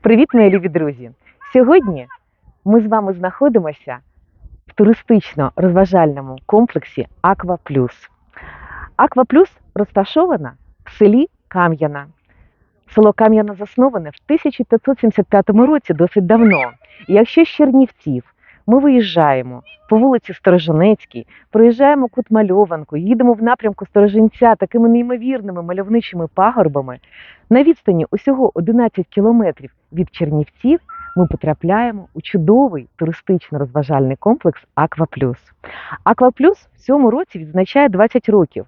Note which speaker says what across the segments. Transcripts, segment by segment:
Speaker 1: Привіт, мої любі друзі! Сьогодні ми з вами знаходимося в туристично-розважальному комплексі Аква Плюс. Аква Плюс розташована в селі Кам'яна. Село Кам'яна засноване в 1575 році, досить давно. І якщо з Чернівців ми виїжджаємо по вулиці Сторожинецькій, проїжджаємо кут Мальованку, їдемо в напрямку Сторожинця такими неймовірними мальовничими пагорбами, на відстані усього 11 кілометрів від Чернівців ми потрапляємо у чудовий туристично-розважальний комплекс Аква Плюс. Аква Плюс в цьому році відзначає 20 років,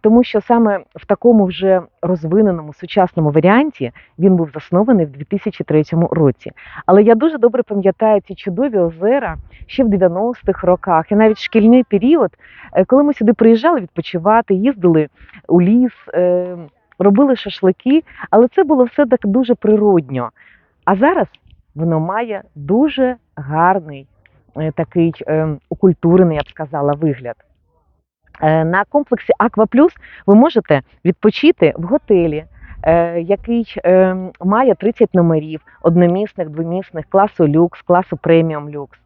Speaker 1: тому що саме в такому вже розвиненому сучасному варіанті він був заснований в 2003 році. Але я дуже добре пам'ятаю ці чудові озера ще в 90-х роках, і навіть шкільний період, е, коли ми сюди приїжджали відпочивати, їздили у ліс. е, Робили шашлики, але це було все так дуже природньо. А зараз воно має дуже гарний е, такий е, окультурений, я б сказала, вигляд. Е, На комплексі Аква Плюс ви можете відпочити в готелі, е, який е, має 30 номерів, одномісних, двомісних, класу люкс, класу преміум люкс.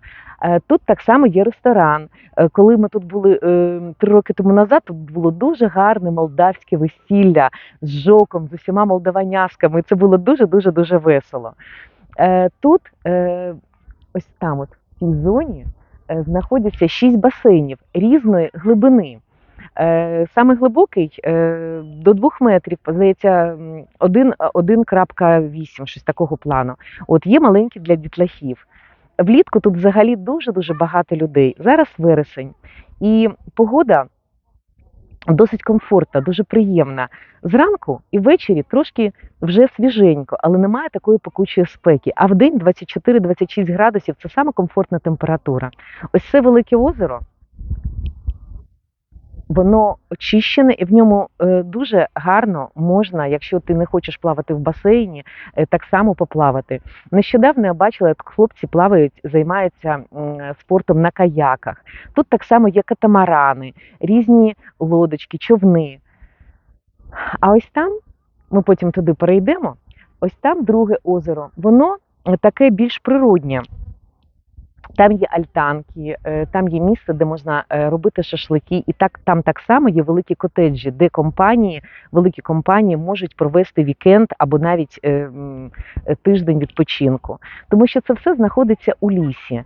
Speaker 1: Тут так само є ресторан. Коли ми тут були три роки тому назад, тут було дуже гарне молдавське весілля з жоком, з усіма молдаваняшками. і Це було дуже дуже дуже весело. Тут, ось там, от в цій зоні, знаходяться шість басейнів різної глибини. Е, Саме глибокий е, до двох метрів, здається, 1,8, щось такого плану. От є маленькі для дітлахів. Влітку тут взагалі дуже дуже багато людей. Зараз вересень, і погода досить комфортна, дуже приємна. Зранку і ввечері трошки вже свіженько, але немає такої пекучої спеки. А в день 24-26 градусів це саме комфортна температура. Ось це велике озеро. Воно очищене і в ньому е, дуже гарно можна, якщо ти не хочеш плавати в басейні, е, так само поплавати. Нещодавно я бачила, як хлопці плавають, займаються спортом на каяках. Тут так само є катамарани, різні лодочки, човни. А ось там, ми потім туди перейдемо, ось там друге озеро. Воно е, таке більш природнє. Там є альтанки, е, там є місце, де можна е, робити шашлики, і так там так само є великі котеджі, де компанії, великі компанії можуть провести вікенд або навіть е, тиждень відпочинку, тому що це все знаходиться у лісі.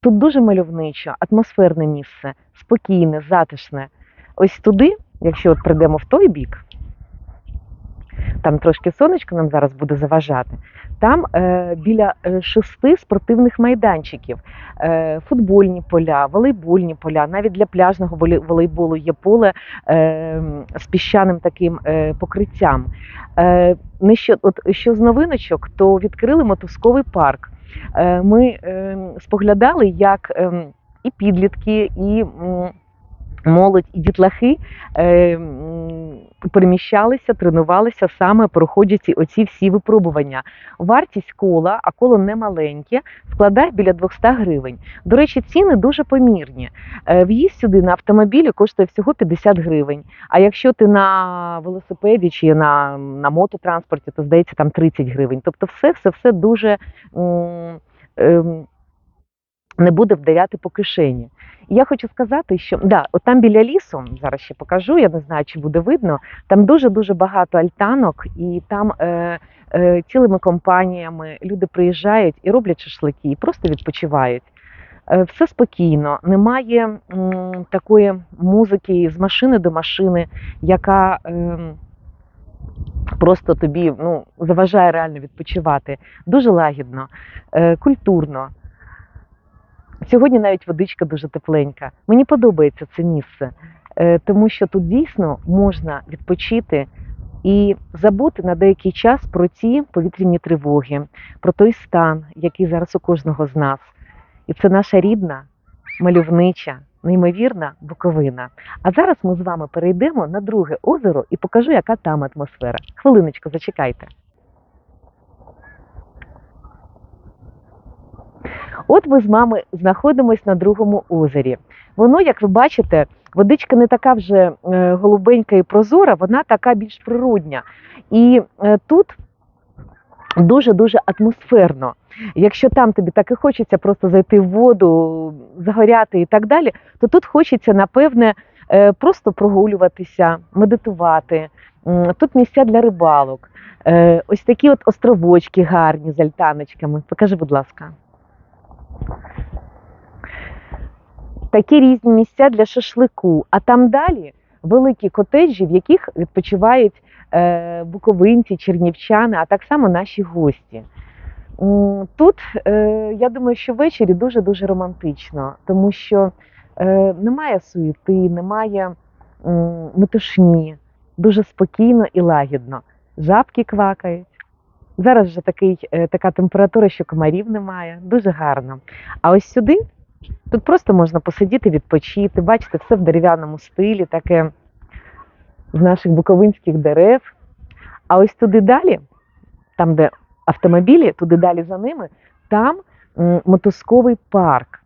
Speaker 1: Тут дуже мальовничо, атмосферне місце, спокійне, затишне. Ось туди, якщо от прийдемо в той бік, там трошки сонечко нам зараз буде заважати. Там е, біля е, шести спортивних майданчиків, е, футбольні поля, волейбольні поля, навіть для пляжного волейболу є поле е, з піщаним таким е, покриттям. Е, нещо, от, що з новиночок, то відкрили мотузковий парк. Е, ми е, споглядали, як е, і підлітки, і молодь, і дітлахи е, переміщалися, тренувалися саме проходячи оці всі випробування. Вартість кола, а коло не маленьке, складає біля 200 гривень. До речі, ціни дуже помірні. Е, В'їзд сюди на автомобілі коштує всього 50 гривень. А якщо ти на велосипеді чи на, на мототранспорті, то здається там 30 гривень. Тобто, все, все, все дуже ем, не буде вдаряти по кишені. Я хочу сказати, що да, от там біля лісу, зараз ще покажу, я не знаю, чи буде видно, там дуже-дуже багато альтанок, і там е, е, цілими компаніями люди приїжджають і роблять шашлики, і просто відпочивають. Е, Все спокійно, немає м, такої музики з машини до машини, яка ем, просто тобі ну, заважає реально відпочивати. Дуже лагідно, е, культурно. Сьогодні навіть водичка дуже тепленька. Мені подобається це місце, е, тому що тут дійсно можна відпочити і забути на деякий час про ці повітряні тривоги, про той стан, який зараз у кожного з нас. І це наша рідна, мальовнича, неймовірна Буковина. А зараз ми з вами перейдемо на друге озеро і покажу, яка там атмосфера. Хвилиночку, зачекайте. От ми з мами знаходимось на другому озері. Воно, як ви бачите, водичка не така вже е, голубенька і прозора, вона така більш природня. І е, тут дуже-дуже атмосферно. Якщо там тобі так і хочеться просто зайти в воду, загоряти і так далі, то тут хочеться, напевне, е, просто прогулюватися, медитувати. Тут місця для рибалок. Ось такі от островочки гарні з альтаночками. Покажи, будь ласка. Такі різні місця для шашлику. А там далі великі котеджі, в яких відпочивають е, буковинці, чернівчани, а так само наші гості. Тут е, я думаю, що ввечері дуже-дуже романтично, тому що е, немає суєти, немає метушні, дуже спокійно і лагідно. Жабки квакають. Зараз вже такий, така температура, що комарів немає. Дуже гарно. А ось сюди тут просто можна посидіти, відпочити. Бачите, все в дерев'яному стилі, таке з наших буковинських дерев. А ось туди далі, там, де автомобілі, туди далі за ними, там м, мотузковий парк.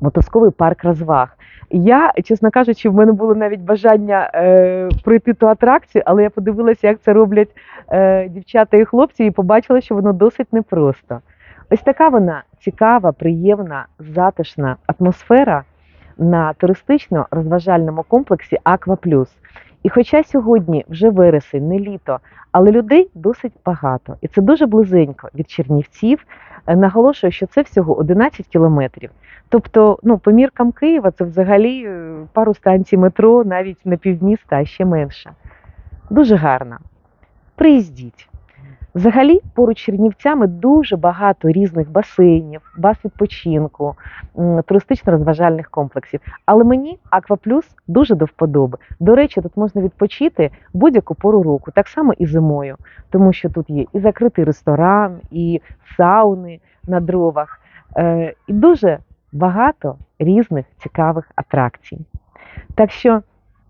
Speaker 1: Мотузковий парк розваг. Я, чесно кажучи, в мене було навіть бажання е, пройти ту атракцію, але я подивилася, як це роблять е, дівчата і хлопці, і побачила, що воно досить непросто. Ось така вона цікава, приємна, затишна атмосфера на туристично-розважальному комплексі Аква Плюс. І хоча сьогодні вже вересень, не літо, але людей досить багато, і це дуже близенько від Чернівців. Е, Наголошую, що це всього 11 кілометрів. Тобто, ну, по міркам Києва це взагалі е, пару станцій метро, навіть на півміста, а ще менше. Дуже гарно. Приїздіть. Взагалі, поруч Чернівцями дуже багато різних басейнів, баз відпочинку, туристично-розважальних комплексів. Але мені Акваплюс дуже до вподоби. До речі, тут можна відпочити будь-яку пору року, так само і зимою, тому що тут є і закритий ресторан, і сауни на дровах, е, і дуже багато різних цікавих атракцій. Так що,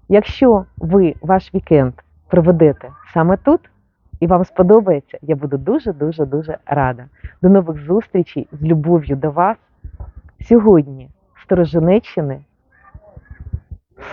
Speaker 1: якщо ви ваш вікенд проведете саме тут, і вам сподобається, я буду дуже дуже дуже рада. До нових зустрічей з любов'ю до вас сьогодні Сторожинеччини